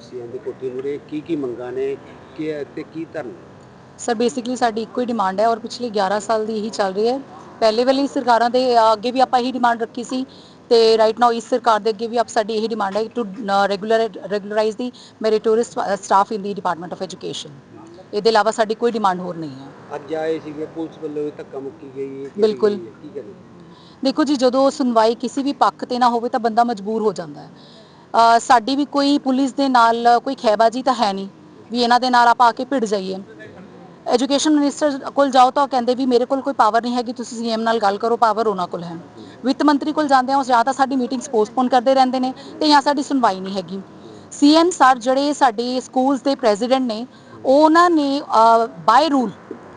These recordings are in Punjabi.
ਸੀਐਮ ਦੀ ਕੋਠੀ ਮੁਰੇ ਕੀ ਕੀ ਮੰਗਾਂ ਨੇ ਕੀ ਤੇ ਕੀ ਧਰਨ? ਸਰ ਬੇਸਿਕਲੀ ਸਾਡੀ ਇੱਕੋ ਹੀ ਡਿਮਾਂਡ ਹੈ ਔਰ ਪਿਛਲੇ 11 ਸਾਲ ਦੀ ਇਹੀ ਚੱਲ ਰਹੀ ਹੈ। ਪਹਿਲੇ ਵਾਲੀ ਸਰਕਾਰਾਂ ਦੇ ਅੱਗੇ ਵੀ ਆਪਾਂ ਇਹੀ ਡਿਮਾਂਡ ਰੱਖੀ ਸੀ ਤੇ ਰਾਈਟ ਨਾਓ ਇਸ ਸਰਕਾਰ ਦੇ ਅੱਗੇ ਵੀ ਆਪ ਸਾਡੀ ਇਹੀ ਡਿਮਾਂਡ ਹੈ to regular regularise the meritorious staff in the department of education ਇਹਦੇ ਇਲਾਵਾ ਸਾਡੀ ਕੋਈ ਡਿਮਾਂਡ ਹੋਰ ਨਹੀਂ ਹੈ। ਅੱਜ ਆਏ ਸੀਗੇ ਪੁਲਿਸ ਵੱਲੋਂ ਵੀ ਧੱਕਾ ਮੁੱਕੀ ਗਈ ਹੈ ਬਿਲਕੁਲ। ਹੈ, ਦੇਖੋ ਜੀ ਜਦੋਂ ਸੁਣਵਾਈ ਕਿਸੇ ਵੀ ਪੱਖ ਤੇ ਨਾ ਹੋਵੇ ਤਾਂ ਬੰਦਾ ਮਜਬੂਰ ਹੋ ਜਾਂਦਾ ਹੈ। ਸਾਡੀ ਵੀ ਕੋਈ ਪੁਲਿਸ ਦੇ ਨਾਲ ਕੋਈ ਖਹਿਬਾਜ਼ੀ ਤਾਂ ਹੈ ਨਹੀਂ, ਵੀ ਇਹਨਾਂ ਦੇ ਨਾਲ ਆਪਾਂ ਆ ਕੇ ਭਿੜ ਜਾਈਏ। ਐਜੂਕੇਸ਼ਨ ਮਿਨਿਸਟਰ ਕੋਲ ਜਾਓ ਤਾਂ ਉਹ ਕਹਿੰਦੇ ਵੀ ਮੇਰੇ ਕੋਲ ਕੋਈ ਪਾਵਰ ਨਹੀਂ ਹੈਗੀ, ਤੁਸੀਂ ਸੀਐਮ ਨਾਲ ਗੱਲ ਕਰੋ ਪਾਵਰ ਉਹਨਾਂ ਕੋਲ ਹੈ। ਵਿੱਤ ਮੰਤਰੀ ਕੋਲ ਜਾਂਦੇ ਆ ਉਹ ਜਾਂ ਤਾਂ ਸਾਡੀ ਮੀਟਿੰਗਸ ਪੋਸਟਪੋਨ ਕਰਦੇ ਰਹਿੰਦੇ ਨੇ ਤੇ ਜਾਂ ਸਾਡੀ ਸੁਣਵਾਈ ਨਹੀਂ ਹੈਗੀ। ਸੀਐਮ ਸਰ ਜਿਹੜੇ ਸਾਡੇ ਸਕੂਲਸ ਦੇ ਪ੍ਰੈਜ਼ੀਡੈਂਟ ਨੇ, ਉਹਨਾਂ ਨੇ ਬਾਈ ਰੂਲ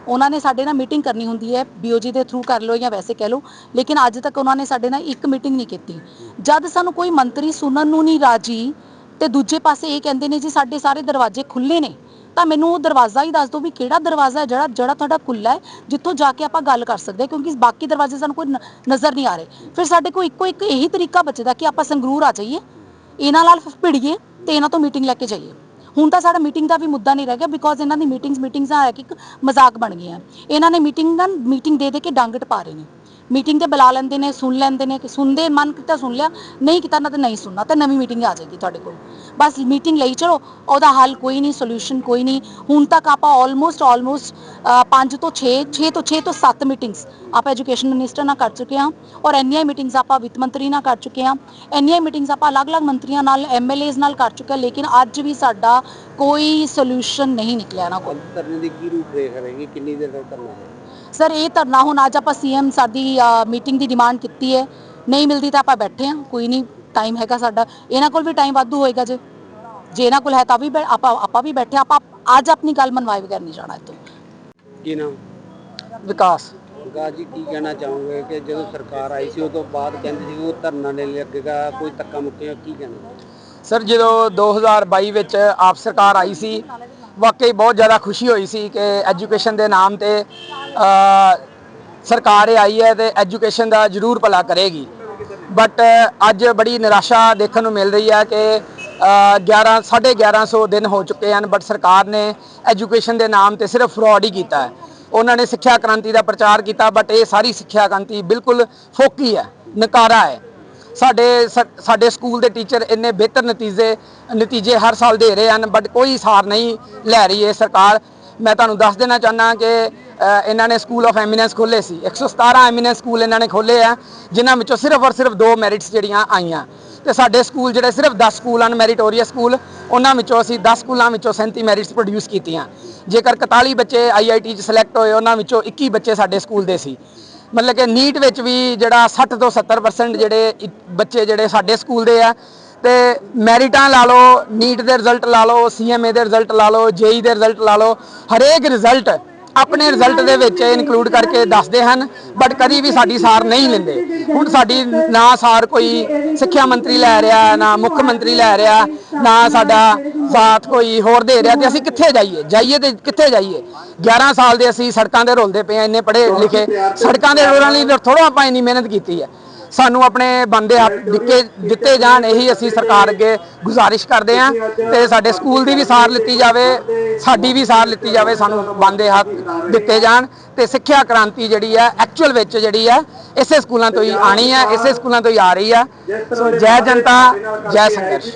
ਉਹਨਾਂ ਨੇ ਸਾਡੇ ਨਾਲ ਮੀਟਿੰਗ ਕਰਨੀ ਹੁੰਦੀ ਹੈ ਬੀਓਜੀ ਦੇ ਥਰੂ ਕਰ ਲਓ ਜਾਂ ਵੈਸੇ ਕਹਿ ਲਓ, ਲੇਕਿਨ ਅੱਜ ਤੱਕ ਉਹਨਾਂ ਨੇ ਸਾਡੇ ਨਾਲ ਇੱਕ ਮੀਟਿੰਗ ਨਹੀਂ ਕੀਤੀ। ਜਦ ਸਾਨੂੰ ਕੋਈ ਮੰਤਰੀ ਸੁਣਨ ਨੂੰ ਨਹੀਂ ਰਾਜੀ ਤੇ ਦੂਜੇ ਪਾਸੇ ਇਹ ਕਹਿੰਦੇ ਨੇ ਜੀ ਸਾਡੇ ਸਾਰੇ ਦਰਵਾਜ਼ੇ ਖੁੱਲੇ ਨੇ, ਤਾਂ ਮੈਨੂੰ ਉਹ ਦਰਵਾਜ਼ਾ ਹੀ ਦੱਸ ਦਿਓ ਵੀ ਕਿਹੜਾ ਦਰਵਾਜ਼ਾ ਹੈ ਜਿਹੜਾ ਜਿਹੜਾ ਤੁਹਾਡਾ ਖੁੱਲਾ ਹੈ, ਜਿੱਥੋਂ ਜਾ ਕੇ ਆਪਾਂ ਗੱਲ ਕਰ ਸਕਦੇ ਹਾਂ, ਕਿਉਂਕਿ ਬਾਕੀ ਦਰਵਾਜ਼ੇ ਸਾਨੂੰ ਕੋਈ ਨਜ਼ਰ ਨਹੀਂ ਆ ਰਹੇ। ਫਿਰ ਸਾਡੇ ਕੋਲ ਇੱਕੋ ਇੱਕ ਇਹੀ ਤਰੀਕਾ ਬਚਦਾ ਕਿ ਆਪਾਂ ਸੰਗਰੂਰ ਆ ਜਾਈਏ, ਇਹਨਾਂ ਨਾਲ ਭਿੜੀਏ ਤੇ ਇਹਨਾਂ ਤੋਂ ਮੀਟਿੰਗ ਲੈ ਕੇ ਜਾਈਏ। ਹੁਣ ਤਾਂ ਸਾਡਾ ਮੀਟਿੰਗ ਦਾ ਵੀ ਮੁੱਦਾ ਨਹੀਂ ਰਹਿ ਗਿਆ ਬਿਕੋਜ਼ ਇਹਨਾਂ ਦੀ ਮੀਟਿੰਗਸ ਮੀਟਿੰਗਸ ਆ ਕਿ ਇੱਕ ਮਜ਼ਾਕ ਬਣ ਗਈਆਂ। ਇਹਨਾਂ ਨੇ ਮੀਟਿੰਗ ਦਾ ਮੀਟਿੰਗ ਦੇ ਦੇ ਕੇ ਡੰਗ ਪਾ ਰਹੇ ਨੇ। ਮੀਟਿੰਗ ਤੇ ਬੁਲਾ ਲੈਂਦੇ ਨੇ, ਸੁਣ ਲੈਂਦੇ ਨੇ ਕਿ ਸੁਣਦੇ, ਮਨ ਕੀਤਾ ਸੁਣ ਲਿਆ, ਨਹੀਂ ਕੀਤਾ ਨਾ ਤਾਂ ਨਹੀਂ ਸੁਣਨਾ, ਤਾਂ ਨਵੀਂ ਮੀਟਿੰਗ ਆ ਜਾਏਗੀ ਤੁਹਾਡੇ ਕੋਲ। ਬਸ ਮੀਟਿੰਗ ਲਈ ਚਲੋ, ਉਹਦਾ ਹੱਲ ਕੋਈ ਨਹੀਂ ਸੋਲੂਸ਼ਨ ਕੋਈ ਨਹੀਂ। ਹੁਣ ਤੱਕ ਆਪਾਂ ਆਲਮੋਸਟ ਆਲਮੋਸਟ 5 ਤੋਂ 6 6 ਤੋਂ 6 ਤੋਂ 7 ਮੀਟਿੰਗਸ ਆਪਾਂ ਐਜੂਕੇਸ਼ਨ ਮਿਨਿਸਟਰ ਨਾਲ ਕਰ ਚੁੱਕੇ ਹਾਂ ਔਰ ਇੰਨੀਆਂ ਮੀਟਿੰਗਸ ਆਪਾਂ ਵਿੱਤ ਮੰਤਰੀ ਨਾਲ ਕਰ ਚੁੱਕੇ ਹਾਂ। ਇੰਨੀਆਂ ਮੀਟਿੰਗਸ ਆਪਾਂ ਅਲੱਗ-ਅਲੱਗ ਮੰਤਰੀਆਂ ਨਾਲ ਐਮਐਲਏਜ਼ ਨਾਲ ਕਰ ਚੁੱਕੇ ਹਾਂ, ਲੇਕਿਨ ਅੱਜ ਵੀ ਸਾਡਾ ਕੋਈ ਸੋਲੂਸ਼ਨ ਨਹੀਂ ਨਿਕਲਿਆ ਨਾ ਕੋਲ ਅੱਜ ਦੀ ਕੀ ਰੂਪ ਰੇਖ ਰਹੇਗੀ? ਕਿੰਨੀ ਦੇਰ ਤੱਕ ਧਰਨਾ ਹੈ? ਸਰ ਇਹ ਧਰਨਾ ਹੁਣ ਅੱਜ ਆਪਾਂ ਸੀਐਮ ਸਾਡੀ ਮੀਟਿੰਗ ਦੀ ਡਿਮਾਂਡ ਕੀਤੀ ਹੈ। ਨਹੀਂ ਮਿਲਦੀ ਤਾਂ ਆਪਾਂ ਬੈਠੇ ਹਾਂ। ਕੋਈ ਨਹੀਂ ਟਾਈਮ ਹੈਗਾ ਸਾਡਾ। ਇਹਨਾਂ ਕੋਲ ਵੀ ਟਾਈਮ ਵਾਧੂ ਹੋਏਗਾ ਜੇ। ਜੇ ਇਹਨਾਂ ਕੋਲ ਹੈ ਤਾਂ ਵੀ ਆਪਾਂ ਆਪਾਂ ਵੀ ਬੈਠੇ ਆਪਾਂ ਅੱਜ ਆਪਣੀ ਗੱਲ ਮਨਵਾਏ ਬਗੈਰ ਨਹੀਂ ਜਾਣਾ ਇੱਥੋਂ। ਕੀ ਨਾਮ? ਵਿਕਾਸ। ਵਿਕਾਸ ਜੀ ਕੀ ਕਹਿਣਾ ਚਾਹੋਗੇ ਕਿ ਜਦੋਂ ਸਰਕਾਰ ਆਈ ਸੀ ਉਸ ਤੋਂ ਬਾਅਦ ਕਹਿੰਦੇ ਸੀ ਉਹ ਧਰਨਾ ਨਹੀਂ ਲੱਗੇਗਾ ਕੋਈ ਧੱਕਾ ਮੁੱਕੇਗਾ ਕੀ ਕਹਿਣਾ ਸਰ ਜਦੋਂ 2022 ਵਿੱਚ ਆਪ ਸਰਕਾਰ ਆਈ ਸੀ ਵਾਕਈ ਬਹੁਤ ਜ਼ਿਆਦਾ ਖੁਸ਼ੀ ਹੋਈ ਸੀ ਕਿ ਐਜੂਕੇਸ਼ਨ ਦੇ ਨਾਮ ਤੇ ਸਰਕਾਰ ਇਹ ਆਈ ਹੈ ਤੇ ਐਜੂਕੇਸ਼ਨ ਦਾ ਜ਼ਰੂਰ ਭਲਾ ਕਰੇਗੀ। ਬਟ ਅੱਜ ਬੜੀ ਨਿਰਾਸ਼ਾ ਦੇਖਣ ਨੂੰ ਮਿਲ ਰਹੀ ਹੈ ਕਿ ਅ, 11 1150 ਦਿਨ ਹੋ ਚੁੱਕੇ ਹਨ ਬਟ ਸਰਕਾਰ ਨੇ ਐਜੂਕੇਸ਼ਨ ਦੇ ਨਾਮ ਤੇ ਸਿਰਫ ਫਰਾਡ ਹੀ ਕੀਤਾ ਹੈ। ਉਹਨਾਂ ਨੇ ਸਿੱਖਿਆ ਕ੍ਰਾਂਤੀ ਦਾ ਪ੍ਰਚਾਰ ਕੀਤਾ ਬਟ ਇਹ ਸਾਰੀ ਸਿੱਖਿਆ ਕ੍ਰਾਂਤੀ ਬਿਲਕੁਲ ਫੋਕੀ ਹੈ ਨਕਾਰਾ ਹੈ। ਸਾਡੇ ਸ- ਸਾਡੇ ਸਕੂਲ ਦੇ ਟੀਚਰ ਇੰਨੇ ਬਿਹਤਰ ਨਤੀਜੇ ਨਤੀਜੇ ਹਰ ਸਾਲ ਦੇ ਰਹੇ ਹਨ ਬਟ ਕੋਈ ਸਾਰ ਨਹੀਂ ਲੈ ਰਹੀ ਹੈ ਸਰਕਾਰ। ਮੈਂ ਤੁਹਾਨੂੰ ਦੱਸ ਦੇਣਾ ਚਾਹੁੰਦਾ ਕਿ ਇਹਨਾਂ ਨੇ ਸਕੂਲ ਆਫ ਐਮੀਨੈਂਸ ਖੋਲੇ ਸੀ। 117 ਐਮੀਨੈਂਸ ਸਕੂਲ ਇਹਨਾਂ ਨੇ ਖੋਲੇ ਆ, ਜਿਨ੍ਹਾਂ ਵਿੱਚੋਂ ਸਿਰਫ ਔਰ ਸਿਰਫ ਦੋ ਮੈਰਿਟਸ ਜਿਹੜੀਆਂ ਆਈਆਂ। ਤੇ ਸਾਡੇ ਸਕੂਲ ਜਿਹੜੇ ਸਿਰਫ 10 ਸਕੂਲ ਹਨ ਮੈਰੀਟੋਰੀਅਸ ਸਕੂਲ ਉਹਨਾਂ ਵਿੱਚੋਂ ਅਸੀਂ 10 ਸਕੂਲਾਂ ਵਿੱਚੋਂ 37 ਮੈਰਿਟਸ ਪ੍ਰੋਡਿਊਸ ਕੀਤੀਆਂ। ਜੇਕਰ 41 ਬੱਚੇ ਆਈਆਈਟੀ ਚ ਸਿਲੈਕਟ ਹੋਏ, ਉਹਨਾਂ ਵਿੱਚੋਂ 21 ਬੱਚੇ ਸਾਡੇ ਸਕੂਲ ਦੇ ਸੀ। ਮਤਲਬ ਕਿ ਨੀਟ ਵਿੱਚ ਵੀ ਜਿਹੜਾ 60 ਤੋਂ 70% ਜਿਹੜੇ ਬੱਚੇ ਜਿਹੜੇ ਸਾਡੇ ਸਕੂਲ ਦੇ ਆ, ਤੇ ਮੈਰਿਟਾਂ ਲਾ ਲਓ ਨੀਟ ਦੇ ਰਿਜ਼ਲਟ ਲਾ ਲਓ ਸੀਐਮਏ ਦੇ ਰਿਜ਼ਲਟ ਲਾ ਲਓ ਜੇਈ ਦੇ ਰਿਜ਼ਲਟ ਲਾ ਲਓ, ਹਰੇਕ ਰਿਜ਼ਲਟ ਆਪਣੇ ਰਿਜ਼ਲਟ ਦੇ ਵਿੱਚ ਇਨਕਲੂਡ ਕਰਕੇ ਦੱਸਦੇ ਹਨ ਬਟ ਕਦੀ ਵੀ ਸਾਡੀ ਸਾਰ ਨਹੀਂ ਲੈਂਦੇ। ਹੁਣ ਸਾਡੀ ਨਾ ਸਾਰ ਕੋਈ ਸਿੱਖਿਆ ਮੰਤਰੀ ਲੈ ਰਿਹਾ, ਨਾ ਮੁੱਖ ਮੰਤਰੀ ਲੈ ਰਿਹਾ, ਨਾ ਸਾਡਾ ਸਾਥ ਕੋਈ ਹੋਰ ਦੇ ਰਿਹਾ ਤੇ ਅਸੀਂ ਕਿੱਥੇ ਜਾਈਏ? ਜਾਈਏ ਤੇ ਕਿੱਥੇ ਜਾਈਏ? 11 ਸਾਲ ਦੇ ਅਸੀਂ ਸੜਕਾਂ ਦੇ ਰੋਲਦੇ ਪਏ ਆ ਇੰਨੇ ਪੜ੍ਹੇ ਲਿਖੇ। ਸੜਕਾਂ ਦੇ ਰੋਲਣ ਲਈ ਥੋੜਾ ਆਪਾਂ ਇੰਨੀ ਮਿਹਨਤ ਕੀਤੀ ਹੈ। ਸਾਨੂੰ ਆਪਣੇ ਬੰਦੇ ਹੱਥ ਦਿੱਤੇ ਦਿੱਤੇ ਜਾਣ, ਇਹੀ ਅਸੀਂ ਸਰਕਾਰ ਅੱਗੇ ਗੁਜ਼ਾਰਿਸ਼ ਕਰਦੇ ਹਾਂ ਤੇ ਸਾਡੇ ਸਕੂਲ ਦੀ ਵੀ ਸਾਰ ਲਿੱਤੀ ਜਾਵੇ, ਸਾਡੀ ਵੀ ਸਾਰ ਲਿੱਤੀ ਜਾਵੇ, ਸਾਨੂੰ ਬੰਦੇ ਹੱਥ ਦਿੱਤੇ ਜਾਣ ਤੇ ਸਿੱਖਿਆ ਕ੍ਰਾਂਤੀ ਜਿਹੜੀ ਹੈ ਐਕਚੁਅਲ ਵਿੱਚ ਜਿਹੜੀ ਹੈ, ਇਸੇ ਸਕੂਲਾਂ ਤੋਂ ਹੀ ਆਣੀ ਹੈ, ਇਸੇ ਸਕੂਲਾਂ ਤੋਂ ਹੀ ਆ ਰਹੀ ਹੈ। ਸੋ ਜੈ ਜਨਤਾ, ਜੈ ਸੰਘਰਸ਼।